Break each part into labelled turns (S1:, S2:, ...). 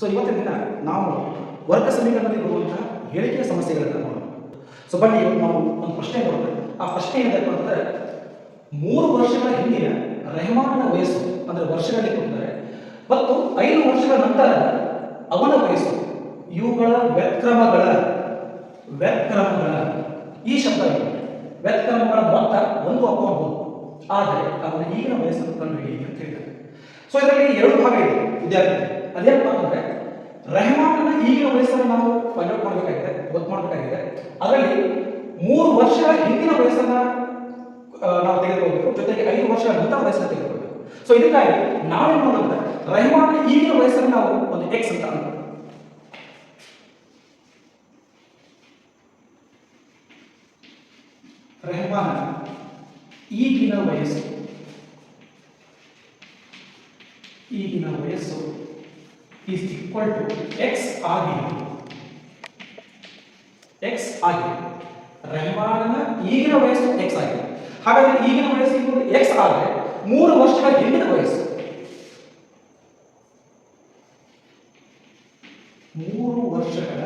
S1: So ಇವತ್ತಿನ ದಿನ ನಾವು ವರ್ಗ ಸಮೀಕರಣದಲ್ಲಿ ಬರುವಂತಹ ಹೇಳಿಕೆಯ ಸಮಸ್ಯೆಗಳನ್ನು ನೋಡೋಣ. ಸೊ ಬನ್ನಿ ನಾವು ಒಂದು ಪ್ರಶ್ನೆ ನೋಡೋಣ. ಆ ಪ್ರಶ್ನೆ ಏನಪ್ಪ ಅಂತಂದ್ರೆ, ಮೂರು ವರ್ಷಗಳ ಹಿಂದಿನ ರೆಹಮಾನನ ವಯಸ್ಸು, ಅಂದ್ರೆ ವರ್ಷಗಳಲ್ಲಿ ಕೊಡ್ತಾರೆ. ಮತ್ತು ಐದು ವರ್ಷಗಳ ನಂತರ ಅವನ ವಯಸ್ಸು, ಇವುಗಳ ವ್ಯಕ್ರಮಗಳ ವ್ಯಕ್ರಮಗಳ ಈ ಶಬ್ದ ಇದೆ. ವ್ಯತ್ಕ್ರಮಗಳ ಮೊತ್ತ ಒಂದು ಅಪ್ಪ ಒಂದು ಆದರೆ, ಅವನ ಈಗಿನ ವಯಸ್ಸನ್ನು ಕಂಡುಹಿಡಿಯಿರಿ ಅಂತ ಹೇಳಿದ್ದಾರೆ. ಸೊ ಇದರಲ್ಲಿ ಎರಡು ಭಾಗ ಇದೆ ವಿದ್ಯಾರ್ಥಿ ಅದೇನಪ್ಪ ಅಂತಂದ್ರೆ ರೆಹಮಾನನ ಈಗಿನ ವಯಸ್ಸನ್ನು ನಾವು ಫೈಂಡ್ ಔಟ್ ಮಾಡಬೇಕಾಗಿದೆ, ಗೊತ್ತು ಮಾಡಬೇಕಾಗಿದೆ. ಅದರಲ್ಲಿ ಮೂರು ವರ್ಷಗಳ ಹಿಂದಿನ ವಯಸ್ಸನ್ನ ನಾವು ತೆಗೆದುಕೊಳ್ಬೇಕು, ಜೊತೆಗೆ ಐದು ವರ್ಷ ನಂತರ ವಯಸ್ಸನ್ನು ತೆಗೆದುಕೊಳ್ಬೇಕು. ಸೊ ಇದಕ್ಕಾಗಿ ನಾವೇನು ಮಾಡೋದಂದ್ರೆ ರೆಹಮಾನ್ ಈಗಿನ ವಯಸ್ಸನ್ನು ನಾವು ಒಂದು ಎಕ್ಸ್ ಅಂತ ಅನ್ಕೊಳ್ಳೋಣ ರೆಹಮಾನ್ ಈಗಿನ ವಯಸ್ಸು ಈಗಿನ ವಯಸ್ಸು. ಈಸ್ ಈಕ್ವಲ್ ಟು ಎಕ್ಸ್ ಆಗಿ ಎಕ್ಸ್ ಆಗಿ ರೆಹಮಾನನ ಈಗಿನ ವಯಸ್ಸು ಎಕ್ಸ್ ಆಗಿದೆ. ಹಾಗಾದ್ರೆ ಈಗಿನ ವಯಸ್ಸು ಎಕ್ಸ್ ಆದರೆ ಮೂರು ವರ್ಷಗಳ ಹಿಂದಿನ ವಯಸ್ಸು. ಮೂರು ವರ್ಷಗಳ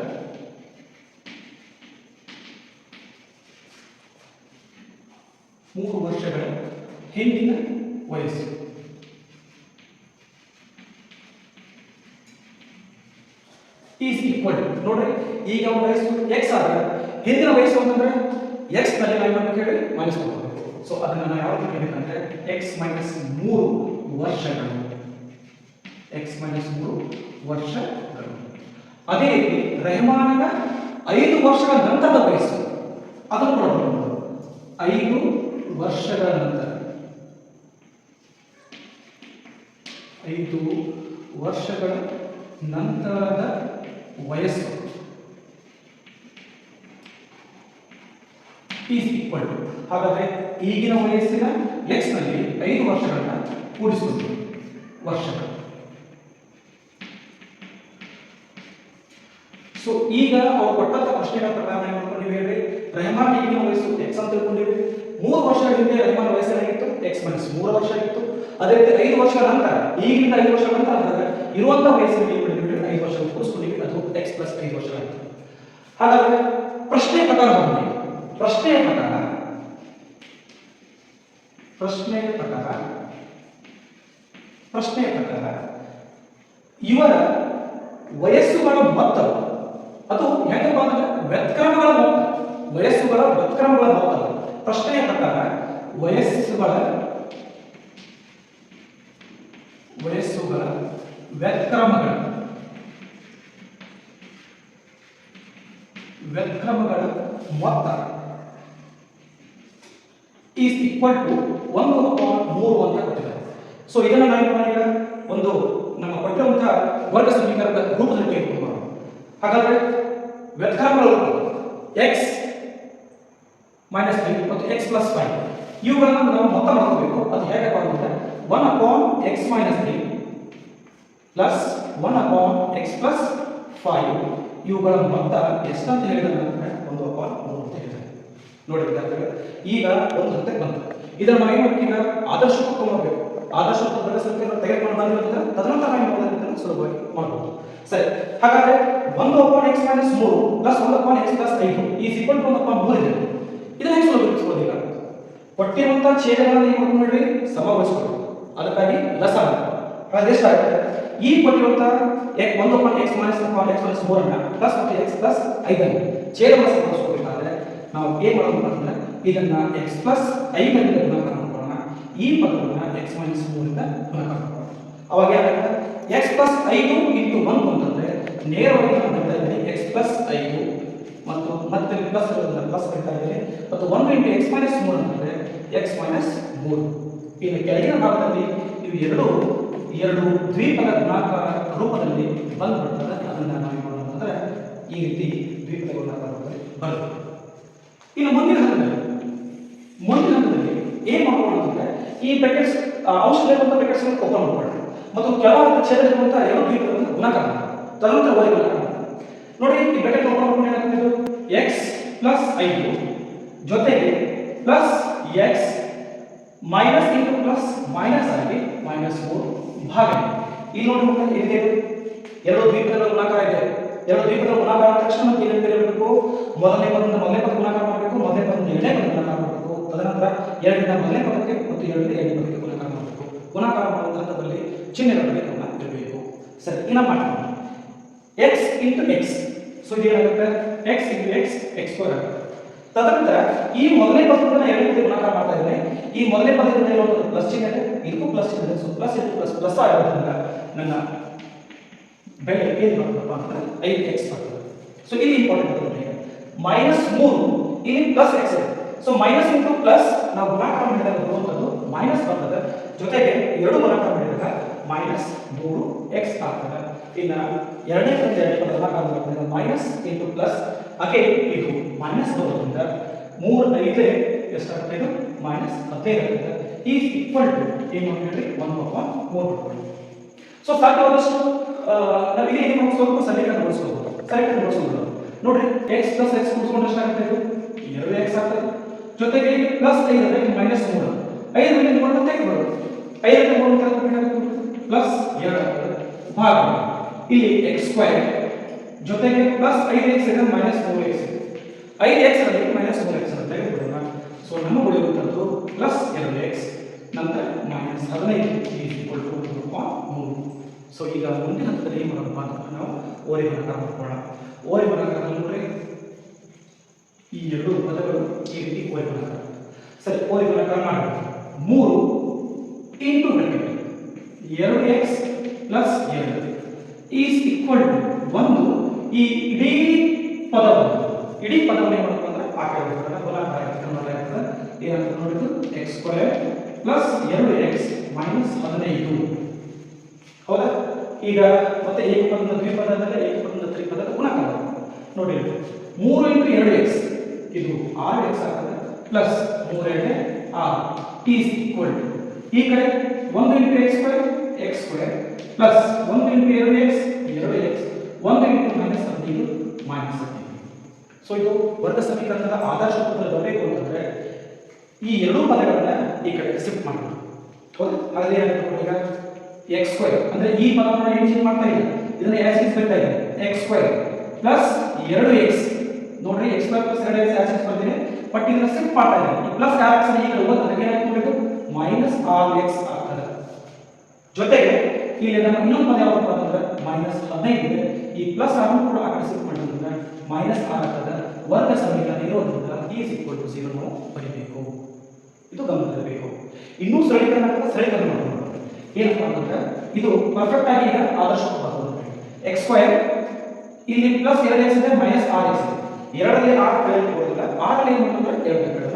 S1: ಮೂರು ವರ್ಷಗಳ ಹಿಂದಿನ ವಯಸ್ಸು. ಈಸ್ ಈಕ್ವಲ್ ನೋಡ್ರಿ, ಈಗ ವಯಸ್ಸು ಎಕ್ಸ್ ಆದ್ರೆ, ಹಿಂದಿನ ವಯಸ್ಸು ಅಂತಂದ್ರೆ ಎಕ್ಸ್ನಲ್ಲಿ ನಾವು ಏನು ಹೇಳಿ ಮೈನಸ್ ಮಾಡ್ಬೇಕು ಸೊ ಅದನ್ನ ನಾವು ರೀತಿ ಕೇಳಬೇಕಂದ್ರೆ ಎಕ್ಸ್ ಮೈನಸ್ ಮೂರು ವರ್ಷಗಳು. ಎಕ್ಸ್ ಮೈನಸ್ ಮೂರು ವರ್ಷಗಳು. ಅದೇ ರೀತಿ ರೆಹಮಾನನ ಐದು ವರ್ಷಗಳ ನಂತರದ ವಯಸ್ಸು. ಅದನ್ನು ಕೂಡ ಐದು ವರ್ಷಗಳ ನಂತರ. ಐದು ವರ್ಷಗಳ ನಂತರದ ವಯಸ್ಸು. ಈಕ್ವಲ್ ಟು ಹಾಗಾದ್ರೆ ಈಗಿನ ವಯಸ್ಸಿನ ಎಕ್ಸ್ನಲ್ಲಿ ಐದು ವರ್ಷಗಳನ್ನ ಕೂಡಿಸುವುದು ವರ್ಷಗಳು ಸೊ ಈಗ ಅವರು ಕೊಟ್ಟಂತ ಪ್ರಶ್ನೆಗಳ ಪ್ರಕಾರ ನಾವು ಹೇಳಿ ರೆಹಮಾನ್ ಈಗಿನ ವಯಸ್ಸು ಎಕ್ಸ್ ಅಂತ ತಿಳ್ಕೊಂಡಿವಿ. ಮೂರು ವರ್ಷಗಳ ಹಿಂದೆ ರೆಹಮಾನ್ ವಯಸ್ಸಾಗಿತ್ತು ಎಕ್ಸ್ ಮೈನಸ್ ಮೂರು ವರ್ಷ ಆಗಿತ್ತು. ಅದೇ ರೀತಿ ಐದು ವರ್ಷ ನಂತರ ಈಗಿಂದ ಐದು ವರ್ಷ ನಂತರ ಅಂದಾಗ ಇರುವಂತಹ ವಯಸ್ಸಿನಲ್ಲಿ ಏನು ಐದು ವರ್ಷ ಅದು ಎಕ್ಸ್ ಪ್ಲಸ್ ಐದು ಆಯಿತು. ಹಾಗಾದ್ರೆ ಪ್ರಶ್ನೆ ಪ್ರಕಾರ ಹೋಗಿ ಪ್ರಶ್ನೆ ಪ್ರಕಾರ ಪ್ರಶ್ನೆ ಪ್ರಕಾರ ಪ್ರಶ್ನೆ ಪ್ರಕಾರ, ಇವರ ವಯಸ್ಸುಗಳ ಮೊತ್ತವು ಅದು ಹೆಂಗಪ್ಪ ಅಂದ್ರೆ ವ್ಯತ್ಕ್ರಮಗಳ ಮೊತ್ತ ವಯಸ್ಸುಗಳ ವ್ಯತ್ಕ್ರಮಗಳ ಮೊತ್ತ ಪ್ರಶ್ನೆಯ ಪ್ರಕಾರ ವಯಸ್ಸುಗಳ ವಯಸ್ಸುಗಳ ವ್ಯತ್ಕ್ರಮಗಳ ವ್ಯತ್ಕ್ರಮಗಳ ಮೊತ್ತ ಈಸ್ ಈಕ್ವಲ್ ಟು ಒಂದು ಅಪಾನ್ ಮೂರು ಅಂತ ಕೊಟ್ಟಿದ್ದಾರೆ. ಸೊ ಇದನ್ನು ನಾವು ಏನು ಮಾಡೋಣ ಒಂದು ನಮ್ಮ ಕೊಟ್ಟಿರುವಂತಹ ವರ್ಗ ಸಮೀಕರಣದ ರೂಪದಲ್ಲಿ ತೆಗೆದುಕೊಂಡು ಹಾಗಾದರೆ ವ್ಯಕ್ತಾರ್ಗಳ ರೂಪ. ಎಕ್ಸ್ ಮೈನಸ್ ತ್ರೀ ಮತ್ತು ಎಕ್ಸ್ ಪ್ಲಸ್ ಫೈವ್ ಇವುಗಳನ್ನು ನಾವು ಮೊತ್ತ ಮಾಡಬೇಕು ಅದು ಹೇಗೆ ಬರುತ್ತೆ? One upon x minus three plus one upon x plus five ಇವುಗಳ ಮೊತ್ತ ಎಷ್ಟಂತ ಹೇಳಿದ ಒಂದು ಅಪಾನ್ ಮೂರು ಅಂತ ಹೇಳಿದ್ದಾರೆ ನೋಡಿ ಈಗ ಒಂದು ಹಂತಕ್ಕೆ ಬಂತು ಇದನ್ನು ನಾವು ಏನು ಮಾಡ್ತೀವಿ ಈಗ ಆದರ್ಶ ತಗೊಳ್ಬೇಕು ಆದರ್ಶ ಸಂಖ್ಯೆಯನ್ನು ತೆಗೆದುಕೊಂಡು ಬಂದಿರೋದ್ರಿಂದ ತದನಂತರ ಏನು ಮಾಡೋದ್ರಿಂದ ಸುಲಭವಾಗಿ ಮಾಡಬಹುದು ಸರಿ. ಹಾಗಾದ್ರೆ ಒಂದು ಅಪಾನ್ ಎಕ್ಸ್ ಮೈನಸ್ ಮೂರು ಪ್ಲಸ್ ಒಂದು ಅಪಾನ್ ಎಕ್ಸ್ ಪ್ಲಸ್ ಐದು ಈ ಸಿಕ್ವಲ್ ಒಂದು ಅಪಾನ್ ಮೂರು ಇದೆ. ಇದನ್ನ ಹೆಂಗೆ ಸುಲಭಗೊಳಿಸ್ಬೋದು ಈಗ ಕೊಟ್ಟಿರುವಂತ ಛೇದಗಳನ್ನು ಏನು ಮಾಡ್ಕೊಂಡ್ರಿ ಸಮಗೊಳಿಸ್ಬೋದು. ಅದಕ್ಕಾಗಿ ಲಸ ಹಾಗಾದ್ರೆ ಎಷ್ಟಾಗುತ್ತೆ ಈ ಕೊಟ್ಟಿರುವಂತ ಎಕ್ ಒಂದು upon x minus upon x minus ಮೂರನ್ನ plus ಮತ್ತು ಎಕ್ಸ್ ಪ್ಲಸ್ ಐದನ್ನು ಛೇದವನ್ನು ಸಮಗೊಳಿಸ್ಕೋಬೇಕಾದ್ರೆ ನಾವು ಏನು ಮಾಡೋದು ಅಂತಂದ್ರೆ ಇದನ್ನ ಎಕ್ಸ್ ಪ್ಲಸ್ ಐದರಿಂದ ಗುಣಾಕಾರ ಮಾಡ್ಕೊಳ್ಳೋಣ ಈ ಪದವನ್ನ ಎಕ್ಸ್ ಮೈನಸ್ ಮೂರಿಂದ ಗುಣಾಕಾರ ಮಾಡೋಣ ಅವಾಗ ಎಕ್ಸ್ ಪ್ಲಸ್ ಐದು ಇಂಟು ಒಂದು ಅಂತಂದ್ರೆ ನೇರವಾಗಿ ನಾವು ಬರ್ತಾ ಇದ್ದೀವಿ ಎಕ್ಸ್ ಪ್ಲಸ್ ಐದು ಮತ್ತು ಮತ್ತೆ ಪ್ಲಸ್ ಪ್ಲಸ್ ಬರ್ತಾ ಇದ್ದೀವಿ. ಮತ್ತು ಒಂದು ಇಂಟು ಎಕ್ಸ್ ಮೈನಸ್ ಮೂರು ಅಂತಂದ್ರೆ ಎಕ್ಸ್ ಮೈನಸ್ ಮೂರು. ಇನ್ನು ಕೆಳಗಿನ ಭಾಗದಲ್ಲಿ ಇವು ಎರಡು ಎರಡು ದ್ವೀಪದ ಗುಣಾಕಾರ ರೂಪದಲ್ಲಿ ಬಂದ್ಬಿಡ್ತದೆ. ಅದನ್ನ ನಾವು ಮಾಡೋಣ ಅಂತಂದ್ರೆ ಈ ರೀತಿ ದ್ವೀಪದ ಗುಣಾಕಾರ ಬರುತ್ತೆ. ಇನ್ನು ಮುಂದಿನ ಹಂತದಲ್ಲಿ ಮುಂದಿನ ಹಂತದಲ್ಲಿ ಏನ್ ಅಂತಂದ್ರೆ, ಈ ಬ್ರಾಕೆಟ್ಸ್ ಔಷಧಿರುವಂತ ಬ್ರಾಕೆಟ್ಸ್ ಓಪನ್ ಮಾಡ್ಕೊಳ್ಳೋಣ. ಮತ್ತು ಕೆಳಭಾಗದ ಇರುವಂತಹ ಎರಡು ದ್ವೀಪಗಳನ್ನು ಗುಣಕಾರ ಮಾಡೋಣ. ತದನಂತರ ವೈ ನೋಡಿ, ಈ ಬ್ರಾಕೆಟ್ ಓಪನ್ ಮಾಡ್ಕೊಂಡು ಏನಾಗ್ತದೆ ಇದು? ಎಕ್ಸ್ ಪ್ಲಸ್ ಐದು ಜೊತೆಗೆ plus x minus into plus minus ಆಗಿ ಮೈನಸ್ ಫೋರ್ ಭಾಗ ಇಲ್ಲಿ ನೋಡಿ ಇಲ್ಲಿ ಎರಡು ದ್ವೀಪಗಳ ಗುಣಾಕಾರ ಇದೆ. ಎರಡು ದ್ವೀಪಗಳ ಗುಣಾಕಾರ ಆದ ತಕ್ಷಣ ಮತ್ತೆ ಏನೇನು ಬರೀಬೇಕು ಮೊದಲನೇ ಪದದಿಂದ ಮೊದಲನೇ ಪದ ಗುಣಾಕಾರ ಮಾಡಬೇಕು. ಮೊದಲನೇ ಪದದಿಂದ ಎರಡನೇ ಪದ ಗುಣಾಕಾರ ತದನಂತರ ಎರಡರಿಂದ ಮೊದಲನೇ ಪದಕ್ಕೆ ಮತ್ತು ಎರಡರಿಂದ ಎರಡನೇ ಪದಕ್ಕೆ ಗುಣಾಕಾರ ಮಾಡಬೇಕು. ಗುಣಕಾರ ಮಾಡುವಂಥ ಹಂತದಲ್ಲಿ ಚಿಹ್ನೆಗಳ ಗಮನ ಇರಬೇಕು ಸರಿ ಇನ್ನ ಮಾಡ್ತೀವಿ? ಎಕ್ಸ್ ಇಂಟು ಎಕ್ಸ್ ಸೊ ಏನಾಗುತ್ತೆ? X into x x square ಆಗುತ್ತೆ. ತದನಂತರ ಈ ಮೊದಲನೇ ಪದದಿಂದ ಎರಡನೇ ಗುಣಕಾರ ಮಾಡ್ತಾ ಇದ್ದೇನೆ ಈ ಮೊದಲನೇ ಪದದಿಂದ ಇರುವಂಥದ್ದು ಪ್ಲಸ್ ಚಿಹ್ನೆ ಇದೆ. ಇದಕ್ಕೂ ಪ್ಲಸ್ ಚಿಹ್ನೆ so plus into plus plus ಆಗಿರೋದ್ರಿಂದ ನನ್ನ ಬೆಲೆ ಏನು ಬರ್ತದಪ್ಪ ಅಂತಂದ್ರೆ ಐದು ಎಕ್ಸ್ ಬರ್ತದೆ ಸೊ ಇಲ್ಲಿ ಇಂಪಾರ್ಟೆಂಟ್ ಮೈನಸ್ ಮೂರು. ಇಲ್ಲಿ ಪ್ಲಸ್ ಎಕ್ಸ್ ಇದೆ. ಸೊ ಮೈನಸ್ ಇಂಟು ಪ್ಲಸ್ ನಾವು ಗುಣಾಕಾರ ಮಾಡಿದಾಗ ಬರುವಂಥದ್ದು ಮೈನಸ್ ಬರ್ತದೆ. ಜೊತೆಗೆ ಎರಡು ಗುಣಾಕಾರ ಮಾಡಿದಾಗ ಮೈನಸ್ ಮೂರು ಎಕ್ಸ್ ಆಗ್ತದೆ. ಇನ್ನು ಎರಡನೇ ಪದ ಎರಡನೇ ಪದ ಗುಣಾಕಾರ ಮಾಡಿದಾಗ ಮೈನಸ್ ಇಂಟು ಪ್ಲಸ್ ಅಗೆ ಇದು ಮೈನಸ್ ಬರೋದ್ರಿಂದ ಮೂರು, ಐದೇ ಎಷ್ಟಾಗುತ್ತೆ ಇದು? ಮೈನಸ್ ಹದಿನೈದು ಆಗ್ತದೆ ಈ ಈಕ್ವಲ್ ಟು ಏನು ಹೇಳಿ? ಒನ್ ಒಬ್ಬ ಮೂರು ಸೊ ಸಾಧ್ಯವಾದಷ್ಟು ನಾವಿಲ್ಲಿ ಏನು ಸ್ವಲ್ಪ ಸಲೀಕರಣ ಬಳಸ್ಕೋಬಹುದು ನೋಡ್ರಿ ಎಕ್ಸ್ ಪ್ಲಸ್ ಎಕ್ಸ್ ಕೂಡಿಸ್ಕೊಂಡು ಎಷ್ಟಾಗುತ್ತೆ ಇದು? ಎರಡು ಎಕ್ಸ್ ಆಗ್ತದೆ. ಜೊತೆಗೆ ಪ್ಲಸ್ ಐದು ಅಂದ್ರೆ ಮೈನಸ್ ಮೂರು. ಐದರಲ್ಲಿ ಮೂರನ್ನು ಐದು ಐದರಲ್ಲಿ ಮೂರು ತೆಗೆದು ಪ್ಲಸ್ ಎರಡು ಭಾಗ. ಇಲ್ಲಿ ಎಕ್ಸ್ ಸ್ಕ್ವೈರ್ ಜೊತೆಗೆ ಪ್ಲಸ್ ಐದು ಎಕ್ಸ್ ಇದೆ ಮೈನಸ್ ಮೂರು ಎಕ್ಸ್ ಇದೆ ಐದು ಎಕ್ಸ್ ಅಲ್ಲಿ ಮೈನಸ್ ಮೂರು ಎಕ್ಸ್ ಅಂತ ತೆಗೆದುಬಿಡೋಣ ಸೊ ನಮ್ಮ ಉಳಿಯುವಂಥದ್ದು ಪ್ಲಸ್ ಎರಡು ಎಕ್ಸ್ ನಂತರ ಮೈನಸ್ ಹದಿನೈದು ಈಕ್ವಲ್ ಮೂರು. ಸೊ ಈಗ ಮುಂದಿನ ಹಂತದಲ್ಲಿ ಏನು ಅಂತಂದ್ರೆ ನಾವು ಓರಿ ಬರಕ ಮಾಡ್ಕೊಳ್ಳೋಣ ಓರಿ ಬರಕ ನೋಡ್ರಿ ಈ ಎರಡು ಪದಗಳು ಈ ರೀತಿ ಓರಿ ಗುಣಾಕಾರ ಸರಿ ಓರಿ ಗುಣಾಕಾರ ಮಾಡೋಣ ಮೂರು ಇಂಟು ಬ್ರಾಕೆಟ್ ಎರಡು ಎಕ್ಸ್ ಪ್ಲಸ್ ಎರಡು. ಈಸ್ ಈಕ್ವಲ್ ಟು ಒಂದು. ಈ ಇಡೀ ಪದವನ್ನು ಇಡೀ ಪದವನ್ನು ಏನು ಮಾಡಬೇಕು ಅಂದ್ರೆ ಹೋಗ್ತಾರೆ ಗುಣಾಕಾರ ಆಗ್ತದೆ ಏನಂತ ನೋಡಿದ್ದು? ಎಕ್ಸ್ ಸ್ಕ್ವೇರ್ ಪ್ಲಸ್ ಎರಡು ಎಕ್ಸ್ ಮೈನಸ್ ಹದಿನೈದು. ಹೌದಾ? ಈಗ ಮತ್ತೆ ಏಕಪದದ ದ್ವಿಪದದಲ್ಲಿ ಏಕಪದದ ತ್ರಿಪದದ ಗುಣಾಕಾರ ನೋಡಿ, ಮೂರು ಇಂಟು ಎರಡು ಎಕ್ಸ್ ಇದು ಆರ್ ಎಕ್ಸ್ ಆಗ್ತದೆ ಪ್ಲಸ್ ಮೂರನೇ ಆರ್ ಟಿ ಈಕ್ವಲ್ ಟು ಈ ಕಡೆ ಒಂದು into x square x square plus ಒಂದು ಇಂಟು ಎರಡು ಎಕ್ಸ್ ಎರಡು ಎಕ್ಸ್ ಒಂದು ಇಂಟು ಮೈನಸ್ ಹದಿನೈದು ಮೈನಸ್ ಹದಿನೈದು. ಸೊ ಇದು ವರ್ಗ ಸಮೀಕರಣದ ಆದರ್ಶ ಪದ ಬರಬೇಕು ಅಂತಂದ್ರೆ, ಈ ಎರಡೂ ಪದಗಳನ್ನ ಈ ಕಡೆ ಶಿಫ್ಟ್ ಮಾಡಬೇಕು ಹೌದು? ಹಾಗಾದ್ರೆ ಈಗ? ಎಕ್ಸ್ ಸ್ಕ್ವೇರ್ ಅಂದ್ರೆ ಈ ಪದವನ್ನು ಏನು ಚೇಂಜ್ ಮಾಡ್ತಾ ಇಲ್ಲ ಇದನ್ನ ಎಕ್ಸ್ ಸ್ಕ್ವೇರ್ ಪ್ಲಸ್ ಎರಡು ಎಕ್ಸ್ ನೋಡ್ರಿ ಎಕ್ಸ್ ಸ್ಕ್ವೇರ್ ಪ್ಲಸ್ ಎರಡು ಎಕ್ಸ್ ಆಸ್ ಬರ್ತೀನಿ. ಬಟ್ ಇದನ್ನ ಶಿಫ್ಟ್ ಮಾಡ್ತಾ ಇದ್ದೀನಿ ಈ ಪ್ಲಸ್ ಆರ್ ಈಗ ಕಡೆ ಅದಕ್ಕೆ ಏನಾಗ್ಬೇಕು ಮೈನಸ್ ಆರ್ ಎಕ್ಸ್ ಆಗ್ತದೆ. ಜೊತೆಗೆ ಇಲ್ಲಿ ನಮ್ಮ ಇನ್ನೊಂದು ಪದ ಯಾವಪ್ಪ ಅಂತಂದ್ರೆ ಮೈನಸ್ ಹದಿನೈದು ಈ ಪ್ಲಸ್ ಆರ್ ಕೂಡ ಆ ಶಿಫ್ಟ್ ಮಾಡಿದ್ರೆ ಮೈನಸ್ ಆರ್ ಆಗ್ತದೆ. ವರ್ಗ ಸಮೀಕರಣ ಇರೋದ್ರಿಂದ ಈ ಸಿಕ್ವಲ್ ಟು ಜೀರೋ ನಾವು ಬರೀಬೇಕು. ಇದು ಗಮನದಲ್ಲಿರಬೇಕು. ಇನ್ನೂ ಸರಳೀಕರಣ ಸರಳೀಕರಣ ಮಾಡೋಣ ಏನಪ್ಪ ಅಂತಂದ್ರೆ ಇದು ಪರ್ಫೆಕ್ಟ್ ಆಗಿ ಆದರ್ಶ ಬರ್ತದೆ. ಎಕ್ಸ್ ಸ್ಕ್ವೇರ್ ಇಲ್ಲಿ ಪ್ಲಸ್ ಎರಡು ಎಕ್ಸ್ ಇದೆ ಮೈನಸ್ ಆರ್ ಎಕ್ಸ್ ಇದೆ. ಎರಡರಲ್ಲಿ ಆರ್ ಕಡೆ ಹೋಗಿಲ್ಲ ಆರಲ್ಲಿ ಏನು ಅಂತಂದ್ರೆ ಎರಡು ಕಡೆ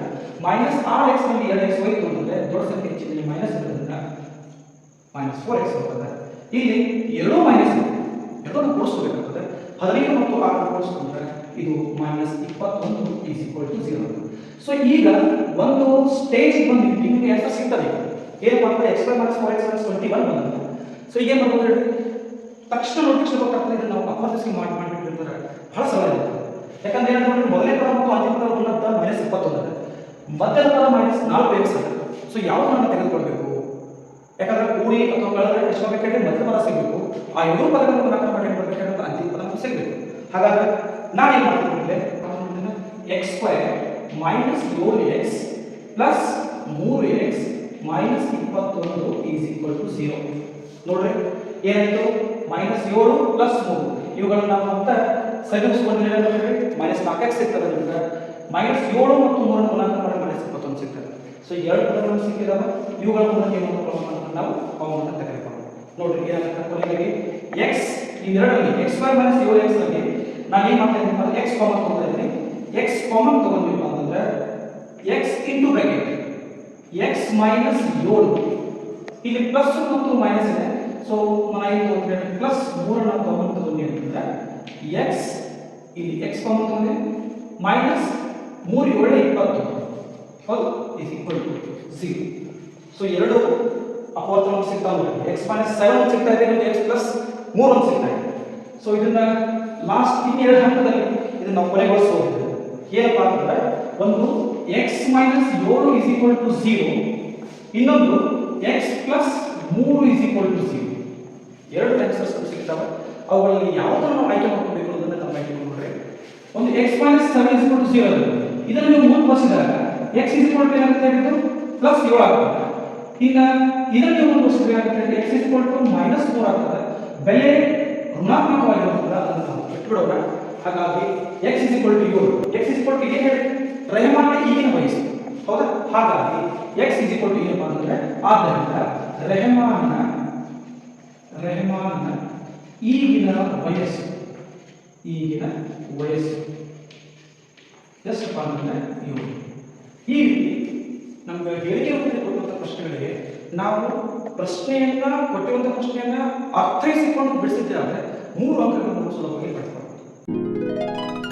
S1: ಮೈನಸ್ ಆರ್ ಎಕ್ಸ್ನಲ್ಲಿ ಎರಡು ಎಕ್ಸ್ ಹೋಯ್ತು ಅಂತಂದ್ರೆ ದೊಡ್ಡ ಸಂಖ್ಯೆ ಹೆಚ್ಚಿನಲ್ಲಿ ಮೈನಸ್ ಇರೋದ್ರಿಂದ ಮೈನಸ್ ಫೋರ್ ಎಕ್ಸ್ ಬರ್ತದೆ ಇಲ್ಲಿ ಎರಡೂ ಮೈನಸ್ ಎರಡನ್ನು ಕೂಡಿಸ್ಕೋಬೇಕಾಗ್ತದೆ. ಹದಿನೈದು ಮತ್ತು ಆರು ಕೂಡಿಸ್ಕೊಂಡ್ರೆ ಇದು ಮೈನಸ್ ಇಪ್ಪತ್ತೊಂದು is equal to zero so ಈಗ ಒಂದು ಸ್ಟೇಜ್ ಬಂದು ನಿಮಗೆ ಆನ್ಸರ್ ಸಿಗ್ತದೆ. ಏನು ಮಾಡ್ತಾರೆ x y minus four x minus twenty one ಬಂದ ಸೊ ಈಗ ಏನು ಮಾಡ್ಬೋದು ತಕ್ಷಣ ನೋಟಿಫಿಕೇಶನ್ ಗೊತ್ತಾಗ್ತದೆ ನಾವು ಅಪರ್ದಿಸಿ ಮಾಡಿ ಮಾಡಿಬಿಟ್ಟಿರ್ತಾರೆ. ಬಹಳ ಸವಾಲು ಇದೆ. ಯಾಕಂದ್ರೆ ಏನಂದ್ರೆ ಮೊದಲನೇ ಪದ ಮತ್ತು ಅಂತಿಮ ಪದ ಗುಣಲಬ್ಧ ಮೈನಸ್ ಇಪ್ಪತ್ತೊಂದು ಮಧ್ಯದ ಪದ ಮೈನಸ್ ನಾಲ್ಕು ಎಕ್ಸ್ ಇದೆ ಸೊ ನಾನು ತೆಗೆದುಕೊಳ್ಬೇಕು? ಯಾಕಂದ್ರೆ ಕೂಡಿ ಅಥವಾ ಕಳೆದ್ರೆ ಎಷ್ಟು ಬೇಕಾದ್ರೆ ಪದ ಸಿಗಬೇಕು. ಆ ಎರಡೂ ಪದಗಳನ್ನು ಗುಣಾಕಾರ ಮಾಡಿ ಏನು ಅಂತಿಮ ಪದ ಸಿಗಬೇಕು. ಹಾಗಾದ್ರೆ ನಾನೇನು ಮಾಡ್ತೀನಿ ಎಕ್ಸ್ ಸ್ಕ್ವೇರ್ ಮೈನಸ್ ಏಳು ಎಕ್ಸ್ ಪ್ಲಸ್ ಮೂರು ಎಕ್ಸ್ ಮೈನಸ್ ಇಪ್ಪತ್ತೊಂದು ಈಸ್ ಈಕ್ವಲ್ ಟು ಝೀರೋ ನೋಡ್ರಿ, ಏನಾಯ್ತು? ಮೈನಸ್ ಏಳು ಪ್ಲಸ್ ಮೂರು. ಇವುಗಳನ್ನ ನಾವು ಮತ್ತೆ ಏನಾಗುತ್ತೆ ಮೈನಸ್ ನಾಲ್ಕು ಎಕ್ಸ್ ಸಿಗ್ತದೆ ನಿಮ್ಗೆ. ಮೈನಸ್ ಏಳು ಮತ್ತು ಮೂರನ್ನು ಗುಣಾಂಕ ಮಾಡಿ ಮೈನಸ್ ಇಪ್ಪತ್ತೊಂದು ಸಿಗ್ತದೆ. ಸೊ ಎರಡು ಪದಗಳು ಸಿಕ್ಕಿದಾವ, ಇವುಗಳ ಮೂಲಕ ಏನು ಅಂತ ನಾವು ಅವನ್ನು ತೆಗೆದುಕೊಳ್ಳೋಣ ನೋಡ್ರಿ, ಏನಾಗುತ್ತೆ ಕೊನೆಗೆ ಎಕ್ಸ್ ಇವೆರಡರಲ್ಲಿ ಎಕ್ಸ್ ವೈ ಮೈನಸ್ ಏಳು ಎಕ್ಸ್ನಲ್ಲಿ ನಾನು ಏನು ಮಾಡ್ತಾ ಇದ್ದೀನಿ ಎಕ್ಸ್ ಕಾಮನ್ ತಗೊಂಡಿದ್ದೀನಿ ಇದ್ದೀನಿ. ಎಕ್ಸ್ ಕಾಮನ್ ತಗೊಂಡಿಲ್ಲ ಅಂತಂದ್ರೆ x into bracket x minus ಏಳು. ಇಲ್ಲಿ ಪ್ಲಸ್ ಮತ್ತು ಮೈನಸ್ ಇದೆ. ಸೊ ನಾನು ಏನು ತಗೊಂಡ್ರೆ ಪ್ಲಸ್ ಮೂರನ್ನ ಕಾಮನ್ ಅಂತಂದ್ರೆ ಎಕ್ಸ್ ಇಲ್ಲಿ ಎಕ್ಸ್ ಕಾಮನ್ ತಗೊಂಡೆ ಮೈನಸ್ ಮೂರು ಏಳು ಇಪ್ಪತ್ತು. ಹೌದು is equal to zero so ಎರಡು ಅಪವರ್ತನ ಸಿಗ್ತಾ ಇದೆ ಎಕ್ಸ್ ಮೈನಸ್ ಸೆವೆನ್ ಸಿಗ್ತಾ ಇದೆ ಮತ್ತು ಎಕ್ಸ್ ಪ್ಲಸ್ ಮೂರು ಒಂದು ಸಿಗ್ತಾ ಇದೆ. ಸೊ ಇದನ್ನ ಲಾಸ್ಟ್ ಇನ್ನೆರಡು ಹಂತದಲ್ಲಿ ಇದನ್ನು ನಾವು ಕೊನೆಗೊಳಿಸಬಹುದು ಏನಪ್ಪ ಅಂತಂದ್ರೆ ಒಂದು ಎಕ್ಸ್ ಮೈನಸ್ ಏಳು ಇಸ್ ಈಕ್ವಲ್ ಟು ಝೀರೋ ಇನ್ನೊಂದು ಎಕ್ಸ್ ಪ್ಲಸ್ ಮೂರು ಇಸ್ ಈಕ್ವಲ್ ಟು ಝೀರೋ ಎರಡು ಆನ್ಸರ್ಸ್ ಸಿಗ್ತವೆ. ಅವುಗಳಲ್ಲಿ ಯಾವುದನ್ನು ಆಯ್ಕೆ ಮಾಡ್ಕೋಬೇಕು ಅನ್ನೋದನ್ನ ಆಯ್ಕೆ ಮಾಡ್ಕೊಂಡ್ರೆ ಒಂದು x minus seven is to zero ಇದನ್ನು ನೀವು ಮುಂದುವರಿಸಿದಾಗ ಎಕ್ಸ್ ಇಸ್ ಟು ಏನಾಗುತ್ತೆ ಹೇಳಿದ್ದು? ಪ್ಲಸ್ ಏಳು ಆಗ್ತದೆ. ಈಗ ಇದನ್ನು ನೀವು ಮುಂದುವರಿಸಿದ್ರೆ ಏನಾಗುತ್ತೆ x is to minus four ಆಗ್ತದೆ. ಬೆಲೆ ಋಣಾತ್ಮಕವಾಗಿರುತ್ತದೆ ಅದನ್ನು ನಾವು ಬಿಟ್ಬಿಡೋಣ. ಹಾಗಾಗಿ ಎಕ್ಸ್ ಇಸ್ ಇಕ್ವಲ್ ಟು ಏಳು. ಎಕ್ಸ್ ಇಸ್ ಈಕ್ವಲ್ ಟು ಏನು ಹೇಳಿ? ರೆಹಮಾನ್ ಈಗಿನ ವಯಸ್ಸು. ಹೌದಾ? ಹಾಗಾಗಿ ಎಕ್ಸ್ ಇಸ್ ಇಕ್ವಲ್ ಟು ಏನಪ್ಪ ಅಂದ್ರೆ ಆದ್ದರಿಂದ ರೆಹಮಾನ್ನ ರೆಹಮಾನ್ನ ಈಗಿನ ವಯಸ್ಸು ಈಗಿನ ವಯಸ್ಸು. ಎಷ್ಟಪ್ಪ ಅಂದ್ರೆ ಏಳು ಈ ರೀತಿ ನಮ್ಗೆ ಹೇಳಿಕೆ ಕೊಡುವಂಥ ಪ್ರಶ್ನೆಗಳಿಗೆ ನಾವು ಪ್ರಶ್ನೆಯನ್ನ ಕೊಟ್ಟಿರುವಂಥ ಪ್ರಶ್ನೆಯನ್ನ ಅರ್ಥೈಸಿಕೊಂಡು ಬಿಡಿಸಿದ್ರೆ ಮೂರು ಅಂಕಗಳನ್ನು ಸುಲಭವಾಗಿ ಪಡ್ಕೊಳ್ಳೋಣ